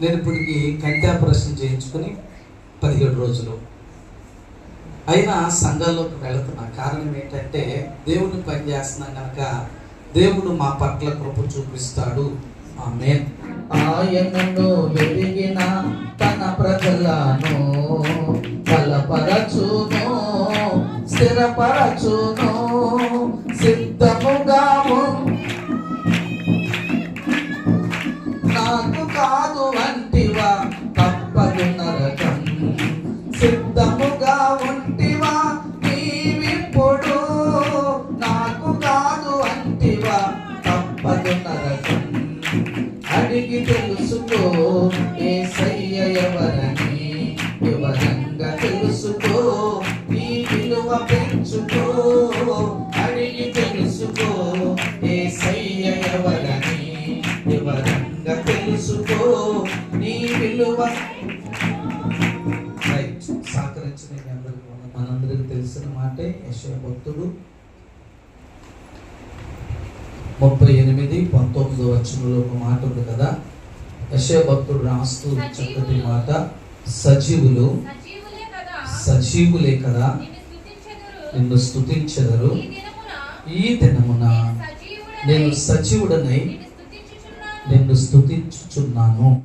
నేను ఇప్పటికి కంటి ఆపరేషన్ చేయించుకుని పదిహేడు రోజులు. అయినా సంఘాల్లోకి వెళుతున్నా కారణం ఏంటంటే దేవుని పని చేస్తున్నాం కనుక దేవుడు మా పట్ల కృప చూపిస్తాడు. ఆమె ఆయనను ఎదిగిన తన ప్రజలను బలపరచును స్థిరపరచును సిద్ధముగా సిద్ధముగా ఉంటివా? నీవిప్పుడు నాకు కాదు అంటివా? తప్పదు నరకం. అడిగి తెలుసుకో ఏ సయ్య ఎవరని వివరంగా తెలుసుకో నీ విలువ పెంచుకో. అడిగి తెలుసుకో ఏ సయ్య ఎవరని వివరంగా తెలుసుకో నీ విలువ మీ అందరికీ. మనందరికీ తెలిసిన మాటే యశయ భక్తుడు. ముప్పై ఎనిమిది పంతొమ్మిదో వచనంలో ఒక మాట ఉంది కదా? యశయ భక్తుడు రాస్తూ చక్కటి మాట. సజీవులు. సజీవులే కదా. నిన్ను స్తుతించెదరు ఈ దినమున నేను సజీవుడనై నేను సజీవుడనై నిన్ను స్తుతించుచున్నాను నిన్ను స్తుతించుచున్నాను